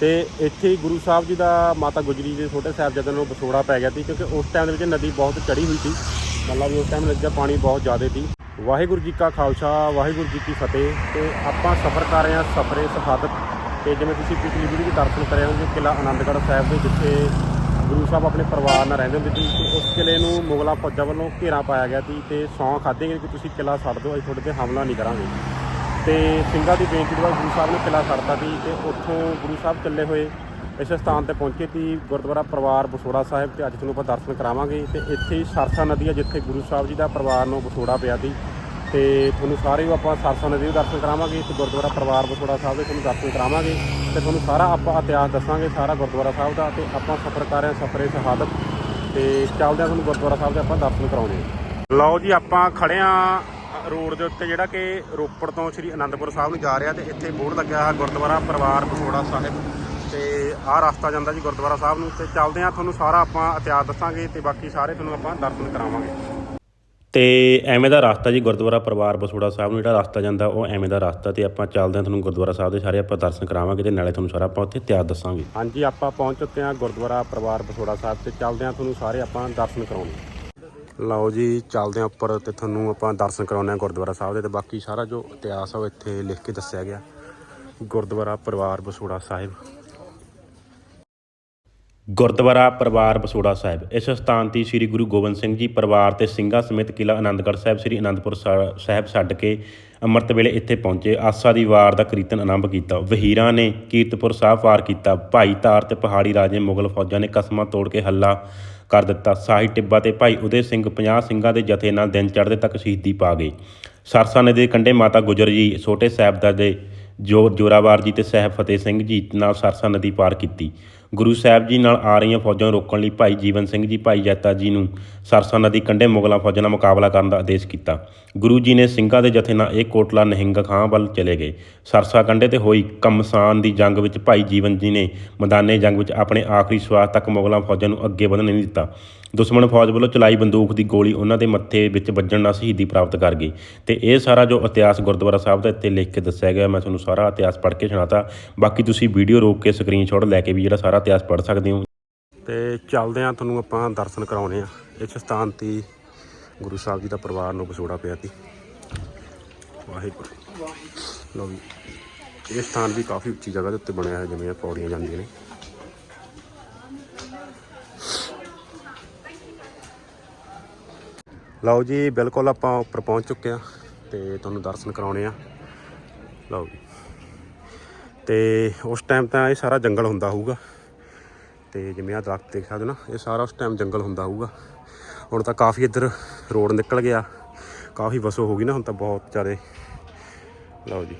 ਤੇ ਇੱਥੇ ਗੁਰੂ ਸਾਹਿਬ ਜੀ ਦਾ ਮਾਤਾ ਗੁਜਰੀ ਦੇ ਛੋਟੇ ਸਾਹਿਬਜ਼ਾਦਿਆਂ ਨੂੰ ਬਸੋੜਾ ਪੈ ਗਿਆ ਸੀ ਕਿਉਂਕਿ ਉਸ ਟਾਈਮ ਦੇ ਵਿੱਚ ਨਦੀ ਬਹੁਤ ਚੜੀ ਹੋਈ ਸੀ। ਮਤਲਬ ਵੀ ਉਸ ਟਾਈਮ ਨਦੀ ਪਾਣੀ ਬਹੁਤ ਜ਼ਿਆਦਾ ਸੀ। ਵਾਹਿਗੁਰੂ ਜੀ ਕਾ ਖਾਲਸਾ, ਵਾਹਿਗੁਰੂ ਜੀ ਕੀ ਫਤਿਹ। ਤੇ ਆਪਾਂ ਸਫ਼ਰ ਕਰ ਰਹੇ ਹਾਂ ਸਫਰੇ ਸਫਾਦਤ ਤੇ ਜਿਵੇਂ ਤੁਸੀਂ ਪਿਛਲੀ ਵੀਡੀਓ ਵਿੱਚ ਦਰਸ਼ਨ ਕਰੇ ਹੋਣਗੇ ਕਿਲਾ ਆਨੰਦਗੜ੍ਹ ਸਾਹਿਬ ਦੇ ਜਿੱਥੇ ਗੁਰੂ ਸਾਹਿਬ ਆਪਣੇ ਪਰਿਵਾਰ ਨਾਲ ਰਹਿੰਦੇ ਹੁੰਦੇ ਸੀ ਤੇ ਉਸ ਕਿਲੇ ਨੂੰ ਮੁਗਲਾਂ ਫੌਜਾਂ ਵੱਲੋਂ ਘੇਰਾ ਪਾਇਆ ਗਿਆ ਸੀ ਤੇ ਸੌਂ ਖਾਧੇ ਗਏ ਕਿ ਤੁਸੀਂ ਕਿਲਾ ਛੱਡ ਦਿਓ, ਅਸੀਂ ਤੁਹਾਡੇ ਤੇ ਹਮਲਾ ਨਹੀਂ ਕਰਾਂਗੇ। ਤੇ ਸਿੰਘਾਂ ਦੀ ਬੇਨਤੀ ਤੋਂ ਬਾਅਦ ਗੁਰੂ ਸਾਹਿਬ ਨੇ ਕਿਲਾ ਛੱਡਤਾ ਸੀ ਤੇ ਉੱਥੋਂ ਗੁਰੂ ਸਾਹਿਬ ਚੱਲੇ ਹੋਏ, ਇਸ ਸਥਾਨ ਤੇ ਪਹੁੰਚੇ ਸੀ ਗੁਰਦੁਆਰਾ ਪਰਿਵਾਰ ਬਸੋੜਾ ਸਾਹਿਬ ਤੇ ਅੱਜ ਤੁਹਾਨੂੰ ਆਪਾਂ ਦਰਸ਼ਨ ਕਰਾਵਾਂਗੇ ਤੇ ਇੱਥੇ ਹੀ ਸਰਸਾ ਨਦੀ ਹੈ ਜਿੱਥੇ ਗੁਰੂ ਸਾਹਿਬ ਜੀ ਦਾ ਪਰਿਵਾਰ ਨੂੰ ਬਸੋੜਾ ਪਿਆ ਸੀ ਤੇ ਤੁਹਾਨੂੰ ਸਾਰੇ ਨੂੰ ਆਪਾਂ ਸਰਸਾ ਨਦੀ ਦੇ ਦਰਸ਼ਨ ਕਰਾਵਾਂਗੇ ਤੇ ਗੁਰਦੁਆਰਾ ਪਰਿਵਾਰ ਬਸੋੜਾ ਸਾਹਿਬ ਦੇ ਤੁਹਾਨੂੰ ਦਰਸ਼ਨ ਕਰਾਵਾਂਗੇ ਤੇ ਤੁਹਾਨੂੰ ਸਾਰਾ ਆਪਾਂ ਇਤਿਹਾਸ ਦੱਸਾਂਗੇ ਸਾਰਾ ਗੁਰਦੁਆਰਾ ਸਾਹਿਬ ਦਾ ਤੇ ਆਪਾਂ ਸਫ਼ਰ ਕਰ ਰਹੇ ਹਾਂ ਸਫ਼ਰੇ ਸ਼ਹਾਦਤ ਤੇ ਚੱਲਦੇ ਹਾਂ ਤੁਹਾਨੂੰ ਗੁਰਦੁਆਰਾ ਸਾਹਿਬ ਦੇ ਆਪਾਂ ਦਰਸ਼ਨ ਕਰਾਉਣੇ ਲਓ ਜੀ ਆਪਾਂ ਖੜੇ ਆ ਰੋਡ ਦੇ ਉੱਤੇ ਜਿਹੜਾ ਕਿ ਰੋਪੜ ਤੋਂ ਸ੍ਰੀ ਅਨੰਦਪੁਰ ਸਾਹਿਬ ਨੂੰ ਜਾ ਰਿਹਾ ਤੇ ਇੱਥੇ ਬੋਰਡ ਲੱਗਿਆ ਹੈ ਗੁਰਦੁਆਰਾ ਪਰਿਵਾਰ ਬਸੋੜਾ ਸਾਹਿਬ ਤੇ ਆਹ ਰਸਤਾ ਜਾਂਦਾ ਜੀ ਗੁਰਦੁਆਰਾ ਸਾਹਿਬ ਨੂੰ ਤੇ ਚੱਲਦੇ ਆ ਤੁਹਾਨੂੰ ਸਾਰਾ ਆਪਾਂ ਇਤਿਹਾਸ ਦੱਸਾਂਗੇ ਤੇ ਬਾਕੀ ਸਾਰੇ ਤੁਹਾਨੂੰ ਆਪਾਂ ਦਰਸ਼ਨ ਕਰਾਵਾਂਗੇ। ਤੇ ਐਵੇਂ ਦਾ ਰਸਤਾ ਜੀ ਗੁਰਦੁਆਰਾ ਪਰਿਵਾਰ ਬਸੋੜਾ ਸਾਹਿਬ ਨੂੰ ਜਿਹੜਾ ਰਸਤਾ ਜਾਂਦਾ ਉਹ ਐਵੇਂ ਦਾ ਰਸਤਾ ਤੇ ਆਪਾਂ ਚੱਲਦੇ ਹਾਂ ਤੁਹਾਨੂੰ ਗੁਰਦੁਆਰਾ ਸਾਹਿਬ ਦੇ ਸਾਰੇ ਆਪਾਂ ਦਰਸ਼ਨ ਕਰਾਵਾਂਗੇ ਤੇ ਨਾਲੇ ਤੁਹਾਨੂੰ ਸਾਰਾ ਆਪਾਂ ਉੱਥੇ ਇਤਿਹਾਸ ਦੱਸਾਂਗੇ। ਹਾਂਜੀ ਆਪਾਂ ਪਹੁੰਚ ਚੁੱਕੇ ਹਾਂ ਗੁਰਦੁਆਰਾ ਪਰਿਵਾਰ ਬਸੋੜਾ ਸਾਹਿਬ ਤੇ ਚੱਲਦੇ ਹਾਂ ਤੁਹਾਨੂੰ ਸਾਰੇ ਆਪਾਂ ਦਰਸ਼ਨ ਕਰਾਉਣੇ। ਲਓ ਜੀ, ਚੱਲਦੇ ਹਾਂ ਉੱਪਰ ਤੇ ਤੁਹਾਨੂੰ ਆਪਾਂ ਦਰਸ਼ਨ ਕਰਾਉਂਦੇ ਆ ਗੁਰਦੁਆਰਾ ਸਾਹਿਬ ਦੇ ਤੇ ਬਾਕੀ ਸਾਰਾ ਜੋ ਇਤਿਹਾਸ ਆ ਉਹ ਇੱਥੇ ਲਿਖ ਕੇ ਦੱਸਿਆ ਗਿਆ। ਗੁਰਦੁਆਰਾ ਪਰਿਵਾਰ ਬਸੋੜਾ ਸਾਹਿਬ। ਗੁਰਦੁਆਰਾ ਪਰਿਵਾਰ ਬਸੋੜਾ ਸਾਹਿਬ। ਇਸ ਸਥਾਨ ਤੇ ਸ੍ਰੀ ਗੁਰੂ ਗੋਬਿੰਦ ਸਿੰਘ ਜੀ ਪਰਿਵਾਰ ਤੇ ਸਿੰਘਾਂ ਸਮੇਤ ਕਿਲਾ ਆਨੰਦਗੜ੍ਹ ਸਾਹਿਬ, ਸ੍ਰੀ ਆਨੰਦਪੁਰ ਸਾਹਿਬ ਛੱਡ ਕੇ ਅੰਮ੍ਰਿਤ ਵੇਲੇ ਇੱਥੇ ਪਹੁੰਚੇ। ਆਸਾ ਦੀ ਵਾਰ ਦਾ ਕੀਰਤਨ ਆਰੰਭ ਕੀਤਾ। ਵਹੀਰਾਂ ਨੇ ਕੀਰਤਪੁਰ ਸਾਹਿਬ ਪਾਰ ਕੀਤਾ। ਭਾਈ ਧਾਰ ਤੇ ਪਹਾੜੀ ਰਾਜੇ ਮੁਗਲ ਫੌਜਾਂ ਨੇ ਕਸਮਾਂ ਤੋੜ ਕੇ ਹੱਲਾ ਕਰ ਦਿੱਤਾ। ਸਾਹਿਬ ਟਿੱਬਾ ਤੇ ਭਾਈ ਉਦੇ ਸਿੰਘ 50 ਸਿੰਘਾਂ ਦੇ ਜਥੇ ਨਾਲ ਦਿਨ ਚੜ੍ਹਦੇ ਤੱਕ ਸ਼ਹੀਦੀ ਪਾ ਗਏ। ਸਰਸਾ ਨਦੀ ਦੇ ਕੰਢੇ ਮਾਤਾ ਗੁਜਰ ਜੀ, ਛੋਟੇ ਸਾਹਿਬਜ਼ਾਦੇ ਜੋ ਜੋਰਾਵਰ ਜੀ ਤੇ ਸਾਹਿਬ ਫਤਿਹ ਸਿੰਘ ਜੀ ਨਾਲ ਸਰਸਾ ਨਦੀ ਪਾਰ ਕੀਤੀ। ਗੁਰੂ ਸਾਹਿਬ ਜੀ ਨਾਲ ਆ ਰਹੀਆਂ ਫੌਜਾਂ ਨੂੰ ਰੋਕਣ ਲਈ ਭਾਈ ਜੀਵਨ ਸਿੰਘ ਜੀ, ਭਾਈ ਜੈਤਾ ਜੀ ਨੂੰ ਸਰਸਾ ਨਦੀ ਕੰਢੇ ਮੁਗਲਾਂ ਫੌਜਾਂ ਨਾਲ ਮੁਕਾਬਲਾ ਕਰਨ ਦਾ ਆਦੇਸ਼ ਕੀਤਾ। ਗੁਰੂ ਜੀ ਨੇ ਸਿੰਘਾਂ ਦੇ ਜਥੇ ਨਾਲ ਇਹ ਕੋਟਲਾ ਨਿਹੰਗ ਖਾਂ ਵੱਲ ਚਲੇ ਗਏ। ਸਰਸਾ ਕੰਢੇ ਤੇ ਹੋਈ ਕਮਸਾਨ ਦੀ ਜੰਗ ਵਿੱਚ ਭਾਈ ਜੀਵਨ ਜੀ ਨੇ ਮੈਦਾਨੇ ਜੰਗ ਵਿੱਚ ਆਪਣੇ ਆਖਰੀ ਸਵਾਸ ਤੱਕ ਮੁਗਲਾਂ ਫੌਜਾਂ ਨੂੰ ਅੱਗੇ ਵਧਣ ਨਹੀਂ ਦਿੱਤਾ। ਦੁਸ਼ਮਣ ਫੌਜ ਵੱਲੋਂ ਚਲਾਈ ਬੰਦੂਕ ਦੀ ਗੋਲੀ ਉਹਨਾਂ ਦੇ ਮੱਥੇ ਵਿੱਚ ਵੱਜਣ ਨਾਲ ਸ਼ਹੀਦੀ ਪ੍ਰਾਪਤ ਕਰ ਗਈ। ਤੇ ਇਹ ਸਾਰਾ ਜੋ ਇਤਿਹਾਸ ਗੁਰਦੁਆਰਾ ਸਾਹਿਬ ਦਾ ਇੱਥੇ ਲਿਖ ਕੇ ਦੱਸਿਆ ਗਿਆ, ਮੈਂ ਤੁਹਾਨੂੰ ਸਾਰਾ ਇਤਿਹਾਸ ਪੜ੍ਹ ਕੇ ਸੁਣਾਤਾ। ਬਾਕੀ ਤੁਸੀਂ ਵੀਡੀਓ ਰੋਕ ਕੇ ਸਕਰੀਨਸ਼ਾਟ ਲੈ ਕੇ ਵੀ ਜਿਹੜਾ ਸਾਰਾ ਇਤਿਹਾਸ ਪੜ੍ਹ ਸਕਦੇ ਹੋ। ਤੇ ਚੱਲਦੇ ਆ ਤੁਹਾਨੂੰ ਆਪਾਂ ਦਰਸ਼ਨ ਕਰਾਉਣੇ ਆ ਇਸ ਸਥਾਨ ਤੇ ਗੁਰੂ ਸਾਹਿਬ ਜੀ ਦਾ ਪਰਿਵਾਰ ਨੂੰ ਵਿਛੋੜਾ ਪਿਆ ਸੀ। ਵਾਹਿਗੁਰੂ। ਲਓ ਵੀ, ਇਹ ਸਥਾਨ ਵੀ ਕਾਫੀ ਉੱਚੀ ਜਗ੍ਹਾ ਦੇ ਉੱਤੇ ਬਣਿਆ ਹੈ ਜਿਵੇਂ ਇਹ ਪੌੜੀਆਂ ਜਾਂਦੀਆਂ ਨੇ। ਲਓ ਜੀ, ਬਿਲਕੁਲ ਆਪਾਂ ਉੱਪਰ ਪਹੁੰਚ ਚੁੱਕੇ ਆ ਤੇ ਤੁਹਾਨੂੰ ਦਰਸ਼ਨ ਕਰਾਉਣੇ ਆ। ਲਓ ਜੀ। ਤੇ ਉਸ ਟਾਈਮ ਤਾਂ ਇਹ ਸਾਰਾ ਜੰਗਲ ਹੁੰਦਾ ਹੋਊਗਾ। ਤੇ ਜਿਵੇਂ ਆ ਦਰਖਤ ਦੇਖ ਸਕਦੇ ਹੋ ਨਾ, ਇਹ ਸਾਰਾ ਉਸ ਟਾਈਮ ਜੰਗਲ ਹੁੰਦਾ ਹੋਊਗਾ। ਹੁਣ ਤਾਂ ਕਾਫੀ ਇੱਧਰ ਰੋਡ ਨਿਕਲ ਗਿਆ। ਕਾਫੀ ਵਸੋ ਹੋ ਗਈ ਨਾ, ਹੁਣ ਤਾਂ ਬਹੁਤ ਜ਼ਿਆਦਾ। ਲਓ ਜੀ।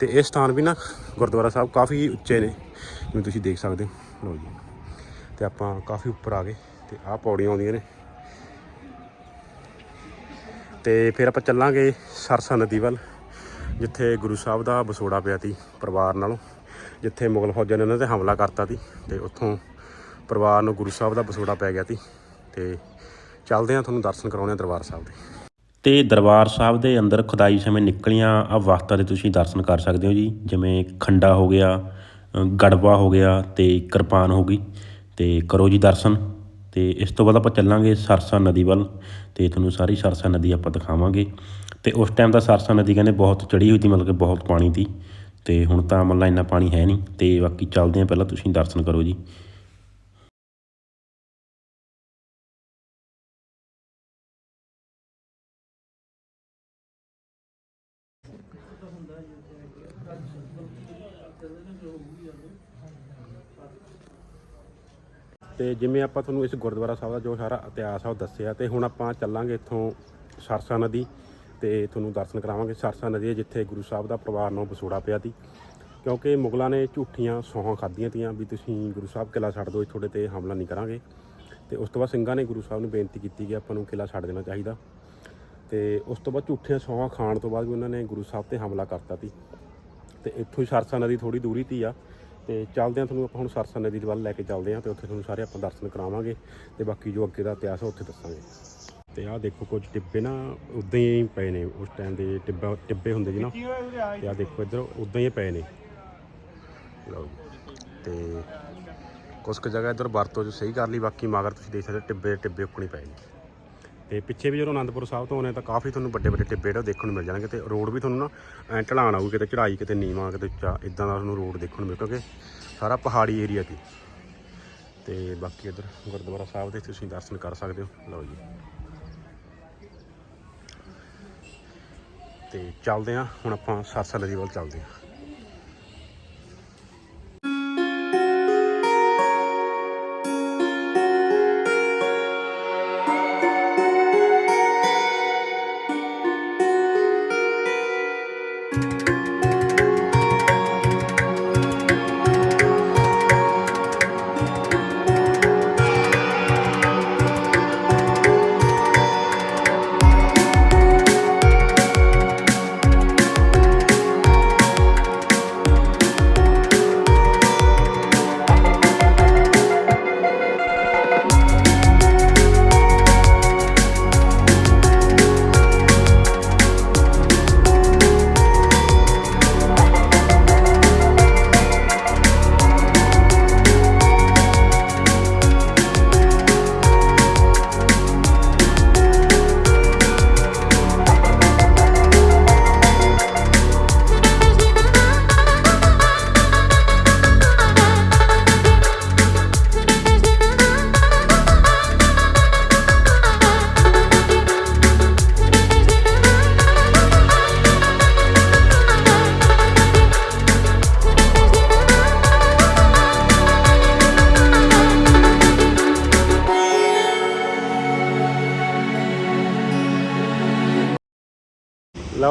ਤੇ ਇਹ ਸਥਾਨ ਵੀ ਨਾ ਗੁਰਦੁਆਰਾ ਸਾਹਿਬ ਕਾਫੀ ਉੱਚੇ ਨੇ, ਜਿਵੇਂ ਤੁਸੀਂ ਦੇਖ ਸਕਦੇ ਹੋ। ਲਓ ਜੀ। ਤੇ ਆਪਾਂ ਕਾਫੀ ਉੱਪਰ ਆ ਗਏ ਤੇ ਆਹ ਪੌੜੀਆਂ ਆਉਂਦੀਆਂ ਨੇ। ਤੇ ਫਿਰ ਆਪਾਂ ਚੱਲਾਂਗੇ ਸਰਸਾ ਨਦੀ ਵੱਲ ਜਿੱਥੇ ਗੁਰੂ ਸਾਹਿਬ ਦਾ ਵਿਛੋੜਾ ਪਿਆ ਸੀ ਪਰਿਵਾਰ ਨਾਲੋਂ ਜਿੱਥੇ ਮੁਗਲ ਫੌਜਾਂ ਨੇ ਉਹਨਾਂ ਤੇ ਹਮਲਾ ਕਰਤਾ ਸੀ ਤੇ ਉੱਥੋਂ ਪਰਿਵਾਰ ਨੂੰ ਗੁਰੂ ਸਾਹਿਬ ਦਾ ਵਿਛੋੜਾ ਪੈ ਗਿਆ ਸੀ ਤੇ ਚੱਲਦੇ ਹਾਂ ਤੁਹਾਨੂੰ ਦਰਸ਼ਨ ਕਰਾਉਣੇ ਆ ਦਰਬਾਰ ਸਾਹਿਬ ਦੇ। ਤੇ ਦਰਬਾਰ ਸਾਹਿਬ ਦੇ ਅੰਦਰ ਖੁਦਾਈ ਸਮੇਂ ਨਿਕਲੀਆਂ ਅਵਸਥਾ ਦੇ ਤੁਸੀਂ ਦਰਸ਼ਨ ਕਰ ਸਕਦੇ ਹੋ ਜੀ ਜਿਵੇਂ ਖੰਡਾ ਹੋ ਗਿਆ ਅ, ਗੜਵਾ ਹੋ ਗਿਆ ਤੇ ਕਿਰਪਾਨ ਹੋ ਗਈ ਤੇ ਕਰੋ ਜੀ ਦਰਸ਼ਨ। ਅਤੇ ਇਸ ਤੋਂ ਬਾਅਦ ਆਪਾਂ ਚੱਲਾਂਗੇ ਸਰਸਾ ਨਦੀ ਵੱਲ ਅਤੇ ਤੁਹਾਨੂੰ ਸਾਰੀ ਸਰਸਾ ਨਦੀ ਆਪਾਂ ਦਿਖਾਵਾਂਗੇ। ਅਤੇ ਉਸ ਟਾਈਮ ਤਾਂ ਸਰਸਾ ਨਦੀ ਕਹਿੰਦੇ ਬਹੁਤ ਚੜ੍ਹੀ ਹੋਈ ਸੀ, ਮਤਲਬ ਕਿ ਬਹੁਤ ਪਾਣੀ ਸੀ ਅਤੇ ਹੁਣ ਤਾਂ ਮਤਲਬ ਇੰਨਾ ਪਾਣੀ ਹੈ ਨਹੀਂ ਅਤੇ ਬਾਕੀ ਚੱਲਦੇ ਹਾਂ, ਪਹਿਲਾਂ ਤੁਸੀਂ ਦਰਸ਼ਨ ਕਰੋ ਜੀ। ਤੇ ਜਿਵੇਂ ਆਪਾਂ ਤੁਹਾਨੂੰ ਇਸ ਗੁਰਦੁਆਰਾ ਸਾਹਿਬ ਦਾ ਜੋ ਸਾਰਾ ਇਤਿਹਾਸ ਆ ਉਹ ਦੱਸਿਆ ਤੇ ਹੁਣ ਆਪਾਂ ਚੱਲਾਂਗੇ ਇੱਥੋਂ ਸਰਸਾ ਨਦੀ ਤੇ ਤੁਹਾਨੂੰ ਦਰਸ਼ਨ ਕਰਾਵਾਂਗੇ। ਸਰਸਾ ਨਦੀ ਹੈ ਜਿੱਥੇ ਗੁਰੂ ਸਾਹਿਬ ਦਾ ਪਰਿਵਾਰ ਨੂੰ ਵਿਛੋੜਾ ਪਿਆ ਸੀ। ਕਿਉਂਕਿ ਮੁਗਲਾਂ ਨੇ ਝੂਠੀਆਂ ਸੌਹਾਂ ਖਾਧੀਆਂ ਤੀਆਂ ਵੀ ਤੁਸੀਂ ਗੁਰੂ ਸਾਹਿਬ ਕਿਲਾ ਛੱਡ ਦਿਓ ਤੁਹਾਡੇ ਤੇ ਹਮਲਾ ਨਹੀਂ ਕਰਾਂਗੇ। ਤੇ ਉਸ ਤੋਂ ਬਾਅਦ ਸਿੰਘਾਂ ਨੇ ਗੁਰੂ ਸਾਹਿਬ ਨੂੰ ਬੇਨਤੀ ਕੀਤੀ ਕਿ ਆਪਾਂ ਨੂੰ ਕਿਲਾ ਛੱਡ ਦੇਣਾ ਚਾਹੀਦਾ। ਤੇ ਉਸ ਤੋਂ ਬਾਅਦ ਝੂਠੀਆਂ ਸੌਹਾਂ ਖਾਣ ਤੋਂ ਬਾਅਦ ਵੀ ਉਹਨਾਂ ਨੇ ਗੁਰੂ ਸਾਹਿਬ ਤੇ ਹਮਲਾ ਕਰਤਾ ਸੀ। ਤੇ ਇੱਥੋਂ ਹੀ ਸਰਸਾ ਨਦੀ ਥੋੜੀ ਦੂਰੀ ਤੀ ਆ। ਤੇ ਚੱਲਦੇ ਆ ਤੁਹਾਨੂੰ ਆਪਾਂ ਹੁਣ ਸਰਸਾ ਨਦੀ ਦੇ ਵੱਲ ਲੈ ਕੇ ਚੱਲਦੇ ਆ ਤੇ ਉੱਥੇ ਤੁਹਾਨੂੰ ਸਾਰੇ ਆਪਾਂ ਦਰਸ਼ਨ ਕਰਾਵਾਂਗੇ ਤੇ ਬਾਕੀ ਜੋ ਅੱਗੇ ਦਾ ਇਤਿਹਾਸ ਆ ਉੱਥੇ ਦੱਸਾਂਗੇ। ਤੇ ਆਹ ਦੇਖੋ ਕੁਝ ਟਿੱਬੇ ਨਾ ਉਦਾਂ ਹੀ ਪਏ ਨੇ ਉਸ ਟਾਈਮ ਦੇ ਟਿੱਬਾ ਟਿੱਬੇ ਹੁੰਦੇ ਜੀ ਨਾ। ਤੇ ਆਹ ਦੇਖੋ ਇੱਧਰ ਉਦਾਂ ਹੀ ਪਏ ਨੇ। ਲਓ ਤੇ ਕੁਛ ਕੁ ਜਗ੍ਹਾ ਇੱਧਰ ਵਰਤੋਂ ਜੋ ਸਹੀ ਕਰ ਲਈ ਬਾਕੀ ਮਗਰ ਤੁਸੀਂ ਦੇਖ ਸਕਦੇ ਟਿੱਬੇ ਟਿੱਬੇ ਉੱਕਣੀ ਪਏ ਨੇ। ਤੇ ਪਿੱਛੇ ਵੀ ਜਦੋਂ ਅਨੰਦਪੁਰ ਸਾਹਿਬ ਤੋਂ ਆਉਣੇ ਤਾਂ ਕਾਫੀ ਤੁਹਾਨੂੰ ਵੱਡੇ ਵੱਡੇ ਟਿੱਬੇ ਜਿਹੜੇ ਦੇਖਣ ਨੂੰ ਮਿਲ ਜਾਣਗੇ ਤੇ ਰੋਡ ਵੀ ਤੁਹਾਨੂੰ ਨਾ, ਐਂ ਢਲਾਣ ਆਊਗੀ ਕਿਤੇ ਚੜਾਈ ਕਿਤੇ ਨੀਵਾਂ, ਕਿਤੇ ਉੱਚਾ, ਇਦਾਂ ਦਾ ਤੁਹਾਨੂੰ ਰੋਡ ਦੇਖਣ ਨੂੰ ਮਿਲ ਕਿਉਂਕਿ ਸਾਰਾ ਪਹਾੜੀ ਏਰੀਆ ਤੇ ਤੇ ਬਾਕੀ ਇੱਧਰ ਗੁਰਦੁਆਰਾ ਸਾਹਿਬ ਦੇ ਤੁਸੀਂ ਦਰਸ਼ਨ ਕਰ ਸਕਦੇ ਹੋ। ਲਓ ਜੀ। ਤੇ ਚੱਲਦੇ ਹਾਂ, ਹੁਣ ਆਪਾਂ ਸਰਸਾ ਨਦੀ ਵੱਲ ਚੱਲਦੇ ਹਾਂ।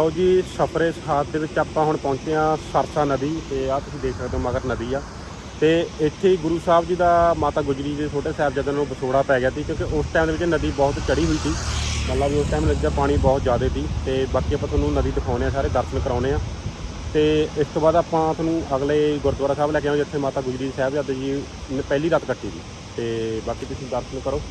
ਲਓ ਜੀ, ਸਫਰੇ ਸਾਥ ਦੇ ਵਿੱਚ ਆਪਾਂ ਹੁਣ ਪਹੁੰਚੇ ਆ ਸਰਸਾ ਨਦੀ ਤੇ ਆ ਤੁਸੀਂ ਦੇਖ ਸਕਦੇ ਹੋ ਮਗਰ ਨਦੀ ਆ। ਤੇ ਇੱਥੇ ਹੀ ਗੁਰੂ ਸਾਹਿਬ ਜੀ ਦਾ ਮਾਤਾ ਗੁਜਰੀ ਦੇ ਛੋਟੇ ਸਾਹਿਬਜ਼ਾਦਿਆਂ ਨੂੰ ਵਿਛੋੜਾ ਪੈ ਗਿਆ ਸੀ ਕਿਉਂਕਿ ਉਸ ਟਾਈਮ ਦੇ ਵਿੱਚ ਨਦੀ ਬਹੁਤ ਚੜੀ ਹੋਈ ਸੀ। ਮਤਲਬ ਵੀ ਉਸ ਟਾਈਮ ਨਦੀ ਪਾਣੀ ਬਹੁਤ ਜ਼ਿਆਦਾ ਸੀ ਤੇ ਬਾਕੀ ਆਪਾਂ ਤੁਹਾਨੂੰ ਨਦੀ ਦਿਖਾਉਣੇ ਆ ਸਾਰੇ ਦਰਸ਼ਨ ਕਰਾਉਣੇ ਆ ਤੇ ਇਸ ਤੋਂ ਬਾਅਦ ਆਪਾਂ ਤੁਹਾਨੂੰ ਅਗਲੇ ਗੁਰਦੁਆਰਾ ਸਾਹਿਬ ਲੈ ਕੇ ਆਵਾਂਗੇ, ਜਿੱਥੇ ਮਾਤਾ ਗੁਜਰੀ ਸਾਹਿਬਜ਼ਾਦੇ ਜੀ ਨੇ ਪਹਿਲੀ ਰਾਤ ਕੱਟੀ ਸੀ। ਤੇ ਬਾਕੀ ਤੁਸੀਂ ਦਰਸ਼ਨ ਕਰੋ।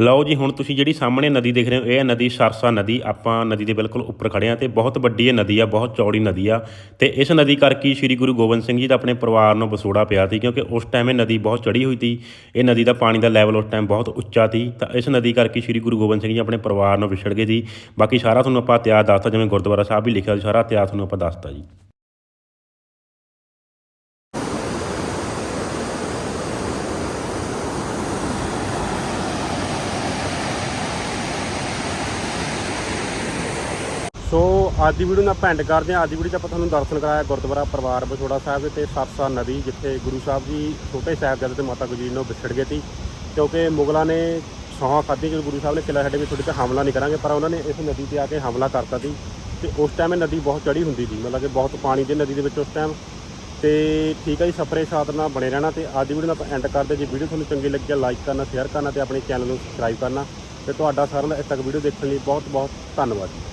ਲਓ ਜੀ, ਹੁਣ ਤੁਸੀਂ ਜਿਹੜੀ ਸਾਹਮਣੇ ਨਦੀ ਦੇਖ ਰਹੇ ਹੋ, ਇਹ ਹੈ ਨਦੀ ਸਰਸਾ ਨਦੀ। ਆਪਾਂ ਨਦੀ ਦੇ ਬਿਲਕੁਲ ਉੱਪਰ ਖੜੇ ਆ ਤੇ ਬਹੁਤ ਵੱਡੀ ਇਹ ਨਦੀ ਆ, ਬਹੁਤ ਚੌੜੀ ਨਦੀ ਆ। ਤੇ ਇਸ ਨਦੀ ਕਰਕੇ ਸ੍ਰੀ ਗੁਰੂ ਗੋਬਿੰਦ ਸਿੰਘ ਜੀ ਦਾ ਆਪਣੇ ਪਰਿਵਾਰ ਨੂੰ ਵਿਛੋੜਾ ਪਿਆ ਸੀ, ਕਿਉਂਕਿ ਉਸ ਟਾਈਮ ਇਹ ਨਦੀ ਬਹੁਤ ਚੜੀ ਹੋਈ ਸੀ। ਇਹ ਨਦੀ ਦਾ ਪਾਣੀ ਦਾ ਲੈਵਲ ਉਸ ਟਾਈਮ ਬਹੁਤ ਉੱਚਾ ਸੀ। ਤਾਂ ਇਸ ਨਦੀ ਕਰਕੇ ਸ੍ਰੀ ਗੁਰੂ ਗੋਬਿੰਦ ਸਿੰਘ ਜੀ ਆਪਣੇ ਪਰਿਵਾਰ ਨੂੰ ਵਿਛੜ ਗਏ ਸੀ। ਬਾਕੀ ਸਾਰਾ ਤੁਹਾਨੂੰ ਆਪਾਂ ਇਤਿਹਾਸ ਦੱਸਤਾ, ਜਿਵੇਂ ਗੁਰਦੁਆਰਾ ਸਾਹਿਬ ਵੀ ਲਿਖਿਆ ਸੀ, ਸਾਰਾ ਇਤਿਹਾਸ ਤੁਹਾਨੂੰ ਆਪਾਂ ਦੱਸਤਾ ਜੀ। ਸੋ ਅੱਜ ਦੀ ਵੀਡੀਓ ਨੂੰ ਆਪਾਂ ਐਂਡ ਕਰਦੇ ਹਾਂ। ਅੱਜ ਦੀ ਵੀਡੀਓ 'ਚ ਆਪਾਂ ਤੁਹਾਨੂੰ ਦਰਸ਼ਨ ਕਰਾਇਆ ਗੁਰਦੁਆਰਾ ਪਰਿਵਾਰ ਬਛੋੜਾ ਸਾਹਿਬ ਤੇ ਸਰਸਾ ਨਦੀ, ਜਿੱਥੇ ਗੁਰੂ ਸਾਹਿਬ ਜੀ ਛੋਟੇ ਸਾਹਿਬਜ਼ਾਦੇ ਤੇ ਮਾਤਾ ਗੁਜਰੀ ਨੂੰ ਵਿਛੜ ਗਏ ਸੀ। ਕਿਉਂਕਿ ਮੁਗਲਾਂ ਨੇ ਸੌਂ ਖਾਧੀ, ਜਦੋਂ ਗੁਰੂ ਸਾਹਿਬ ਨੇ ਕਿਲਾ ਸਾਡੇ ਵੀ ਤੁਹਾਡੇ ਤੇ ਹਮਲਾ ਨਹੀਂ ਕਰਾਂਗੇ, ਪਰ ਉਹਨਾਂ ਨੇ ਇਸ ਨਦੀ ਤੇ ਆ ਕੇ ਹਮਲਾ ਕਰਤਾ ਸੀ ਤੇ ਉਸ ਟਾਈਮ ਇਹ ਨਦੀ ਬਹੁਤ ਚੜੀ ਹੁੰਦੀ ਸੀ, ਮਤਲਬ ਕਿ ਬਹੁਤ ਪਾਣੀ ਦੀ ਨਦੀ ਦੇ ਵਿੱਚ ਉਸ ਟਾਈਮ ਤੇ ਠੀਕ ਹੈ ਜੀ ਸਪਰੇ ਸਾਥ ਨਾਲ ਬਣੇ ਰਹਿਣਾ ਤੇ ਅੱਜ ਦੀ ਵੀਡੀਓ ਨੂੰ ਆਪਾਂ ਐਂਡ ਕਰਦੇ ਜੇ ਵੀਡੀਓ ਤੁਹਾਨੂੰ ਚੰਗੀ ਲੱਗੀ ਲਾਈਕ ਕਰਨਾ ਸ਼ੇਅਰ ਕਰਨਾ ਤੇ ਆਪਣੇ ਚੈਨਲ ਨੂੰ ਸਬਸਕ੍ਰਾਈਬ ਕਰਨਾ। ਤੇ ਤੁਹਾਡਾ ਸਾਰਿਆਂ ਦਾ ਇੱਥੇ ਤੱਕ ਵੀਡੀਓ ਦੇਖਣ ਲਈ ਬਹੁਤ ਬਹੁਤ ਧੰਨਵਾਦ ਜੀ।